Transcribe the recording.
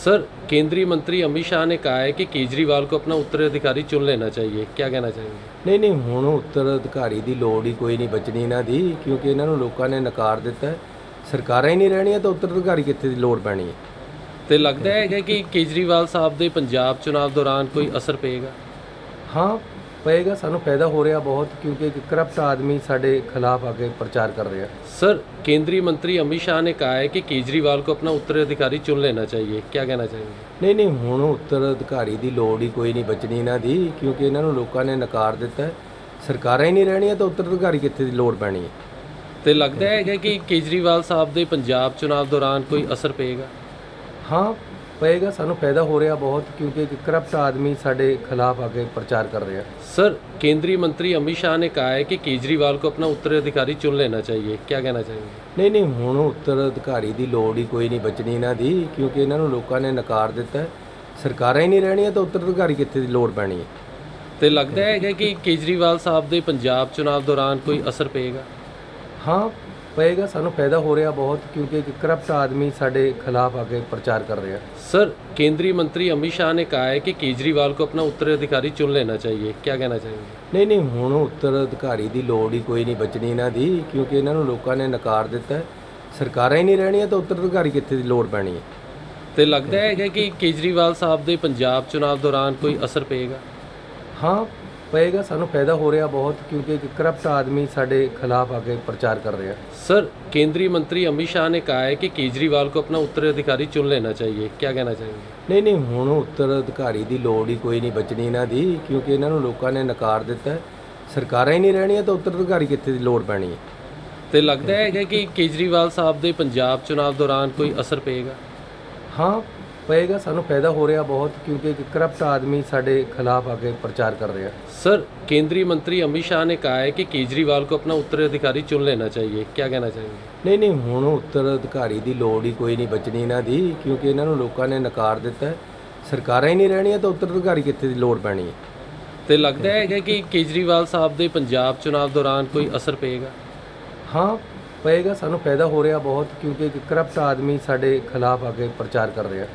Sir केंद्रीय मंत्री अमित शाह ने कहा है कि केजरीवाल को अपना उत्तराधिकारी चुन लेना चाहिए क्या कहना चाहेंगे ਨਹੀਂ ਨਹੀਂ ਹੁਣ ਉੱਤਰਾਧਿਕਾਰੀ ਦੀ ਲੋੜ ਹੀ ਕੋਈ ਨਹੀਂ ਬਚਣੀ ਇਹਨਾਂ ਦੀ ਕਿਉਂਕਿ ਇਹਨਾਂ ਨੂੰ ਲੋਕਾਂ ਨੇ ਨਕਾਰ ਦਿੱਤਾ ਹੈ। ਸਰਕਾਰਾਂ ਹੀ ਨਹੀਂ ਰਹਿਣੀਆਂ ਤਾਂ ਉੱਤਰਾਧਿਕਾਰੀ ਕਿੱਥੇ ਦੀ ਲੋੜ ਪੈਣੀ ਹੈ ਤੇ ਲੱਗਦਾ ਹੈਗਾ ਕਿ ਕੇਜਰੀਵਾਲ ਸਾਹਿਬ ਦੇ ਪੰਜਾਬ ਚੁਣਾਵ ਦੌਰਾਨ ਕੋਈ ਅਸਰ ਪਏਗਾ ਹਾਂ ਪਏਗਾ ਸਾਨੂੰ ਫਾਇਦਾ ਹੋ ਰਿਹਾ ਬਹੁਤ ਕਿਉਂਕਿ ਇੱਕ ਕਰਪਟ ਆਦਮੀ ਸਾਡੇ ਖਿਲਾਫ ਆ ਕੇ ਪ੍ਰਚਾਰ ਕਰ ਰਿਹਾ सर केंद्रीय मंत्री अमित शाह ने कहा है कि केजरीवाल को अपना उत्तराधिकारी चुन लेना चाहिए क्या कहना चाहेंगे ਨਹੀਂ ਨਹੀਂ ਹੁਣ ਉੱਤਰਾਧਿਕਾਰੀ ਦੀ ਲੋੜ ਹੀ ਕੋਈ ਨਹੀਂ ਬਚਣੀ ਇਹਨਾਂ ਦੀ ਕਿਉਂਕਿ ਇਹਨਾਂ ਨੂੰ ਲੋਕਾਂ ਨੇ ਨਕਾਰ ਦਿੱਤਾ ਹੈ। ਸਰਕਾਰਾਂ ਹੀ ਨਹੀਂ ਰਹਿਣੀਆਂ ਤਾਂ ਉੱਤਰਾਧਿਕਾਰੀ ਕਿੱਥੇ ਦੀ ਲੋੜ ਪੈਣੀ ਹੈ ਤੇ ਲੱਗਦਾ ਹੈਗਾ ਕਿ ਕੇਜਰੀਵਾਲ ਸਾਹਿਬ ਦੇ ਪੰਜਾਬ ਚੁਣਾਵ ਦੌਰਾਨ ਕੋਈ ਅਸਰ ਪਏਗਾ ਹਾਂ ਪਏਗਾ ਸਾਨੂੰ ਫਾਇਦਾ ਹੋ ਰਿਹਾ ਬਹੁਤ ਕਿਉਂਕਿ ਇੱਕ ਕਰਪਟ ਆਦਮੀ ਸਾਡੇ ਖਿਲਾਫ ਆ ਕੇ ਪ੍ਰਚਾਰ ਕਰ ਰਿਹਾ सर केंद्रीय मंत्री अमित शाह ने कहा है कि केजरीवाल को अपना उत्तराधिकारी चुन लेना चाहिए क्या कहना चाहेंगे ਨਹੀਂ ਨਹੀਂ ਹੁਣ ਉੱਤਰਾਧਿਕਾਰੀ ਦੀ ਲੋੜ ਹੀ ਕੋਈ ਨਹੀਂ ਬਚਣੀ ਇਹਨਾਂ ਦੀ ਕਿਉਂਕਿ ਇਹਨਾਂ ਨੂੰ ਲੋਕਾਂ ਨੇ ਨਕਾਰ ਦਿੱਤਾ ਹੈ। ਸਰਕਾਰਾਂ ਹੀ ਨਹੀਂ ਰਹਿਣੀਆਂ ਤਾਂ ਉੱਤਰਾਧਿਕਾਰੀ ਕਿੱਥੇ ਦੀ ਲੋੜ ਪੈਣੀ ਹੈ ਤੇ ਲੱਗਦਾ ਹੈਗਾ ਕਿ ਕੇਜਰੀਵਾਲ ਸਾਹਿਬ ਦੇ ਪੰਜਾਬ ਚੁਣਾਵ ਦੌਰਾਨ ਕੋਈ ਅਸਰ ਪਏਗਾ ਹਾਂ ਪਏਗਾ ਸਾਨੂੰ ਫਾਇਦਾ ਹੋ ਰਿਹਾ ਬਹੁਤ ਕਿਉਂਕਿ ਇੱਕ ਕਰਪਟ ਆਦਮੀ ਸਾਡੇ ਖਿਲਾਫ ਆ ਕੇ ਪ੍ਰਚਾਰ ਕਰ ਰਿਹਾ सर केंद्रीय मंत्री अमित शाह ने कहा है कि केजरीवाल को अपना उत्तराधिकारी चुन लेना चाहिए क्या कहना चाहेंगे ਨਹੀਂ ਨਹੀਂ ਹੁਣ ਉੱਤਰਾਧਿਕਾਰੀ ਦੀ ਲੋੜ ਹੀ ਕੋਈ ਨਹੀਂ ਬਚਣੀ ਇਹਨਾਂ ਦੀ ਕਿਉਂਕਿ ਇਹਨਾਂ ਨੂੰ ਲੋਕਾਂ ਨੇ ਨਕਾਰ ਦਿੱਤਾ ਹੈ। ਸਰਕਾਰਾਂ ਹੀ ਨਹੀਂ ਰਹਿਣੀਆਂ ਤਾਂ ਉੱਤਰਾਧਿਕਾਰੀ ਕਿੱਥੇ ਦੀ ਲੋੜ ਪੈਣੀ ਹੈ ਤੇ ਲੱਗਦਾ ਹੈਗਾ ਕਿ ਕੇਜਰੀਵਾਲ ਸਾਹਿਬ ਦੇ ਪੰਜਾਬ ਚੁਣਾਵ ਦੌਰਾਨ ਕੋਈ ਅਸਰ ਪਏਗਾ ਹਾਂ ਪਏਗਾ ਸਾਨੂੰ ਫਾਇਦਾ ਹੋ ਰਿਹਾ ਬਹੁਤ ਕਿਉਂਕਿ ਇੱਕ ਕਰਪਟ ਆਦਮੀ ਸਾਡੇ ਖਿਲਾਫ ਆ ਕੇ ਪ੍ਰਚਾਰ ਕਰ ਰਿਹਾ सर केंद्रीय मंत्री अमित शाह ने कहा है कि केजरीवाल को अपना उत्तराधिकारी चुन लेना चाहिए क्या कहना चाहेंगे ਨਹੀਂ ਨਹੀਂ ਹੁਣ ਉੱਤਰਾਧਿਕਾਰੀ ਦੀ ਲੋੜ ਹੀ ਕੋਈ ਨਹੀਂ ਬਚਣੀ ਇਹਨਾਂ ਦੀ ਕਿਉਂਕਿ ਇਹਨਾਂ ਨੂੰ ਲੋਕਾਂ ਨੇ ਨਕਾਰ ਦਿੱਤਾ ਹੈ। ਸਰਕਾਰਾਂ ਹੀ ਨਹੀਂ ਰਹਿਣੀਆਂ ਤਾਂ ਉੱਤਰਾਧਿਕਾਰੀ ਕਿੱਥੇ ਦੀ ਲੋੜ ਪੈਣੀ ਹੈ ਤੇ ਲੱਗਦਾ ਹੈਗਾ ਕਿ ਕੇਜਰੀਵਾਲ ਸਾਹਿਬ ਦੇ ਪੰਜਾਬ ਚੁਣਾਵ ਦੌਰਾਨ ਕੋਈ ਅਸਰ ਪਏਗਾ ਹਾਂ ਪਏਗਾ ਸਾਨੂੰ ਫਾਇਦਾ ਹੋ ਰਿਹਾ ਬਹੁਤ ਕਿਉਂਕਿ ਇੱਕ ਕਰਪਟ ਆਦਮੀ ਸਾਡੇ ਖਿਲਾਫ ਆ ਕੇ ਪ੍ਰਚਾਰ ਕਰ ਰਿਹਾ सर केंद्रीय मंत्री अमित शाह ने कहा है कि केजरीवाल को अपना उत्तराधिकारी चुन लेना चाहिए क्या कहना चाहेंगे ਨਹੀਂ ਨਹੀਂ ਹੁਣ ਉੱਤਰਾਧਿਕਾਰੀ ਦੀ ਲੋੜ ਹੀ ਕੋਈ ਨਹੀਂ ਬਚਣੀ ਇਹਨਾਂ ਦੀ ਕਿਉਂਕਿ ਇਹਨਾਂ ਨੂੰ ਲੋਕਾਂ ਨੇ ਨਕਾਰ ਦਿੱਤਾ ਹੈ। ਸਰਕਾਰਾਂ ਹੀ ਨਹੀਂ ਰਹਿਣੀਆਂ ਤਾਂ ਉੱਤਰਾਧਿਕਾਰੀ ਕਿੱਥੇ ਦੀ ਲੋੜ ਪੈਣੀ ਹੈ ਤੇ ਲੱਗਦਾ ਹੈਗਾ ਕਿ ਕੇਜਰੀਵਾਲ ਸਾਹਿਬ ਦੇ ਪੰਜਾਬ ਚੁਣਾਵ ਦੌਰਾਨ ਕੋਈ ਅਸਰ ਪਏਗਾ ਹਾਂ ਪਏਗਾ ਸਾਨੂੰ ਫਾਇਦਾ ਹੋ ਰਿਹਾ ਬਹੁਤ ਕਿਉਂਕਿ ਇੱਕ ਕਰਪਟ ਆਦਮੀ ਸਾਡੇ ਖਿਲਾਫ ਆ ਕੇ ਪ੍ਰਚਾਰ ਕਰ ਰਿਹਾ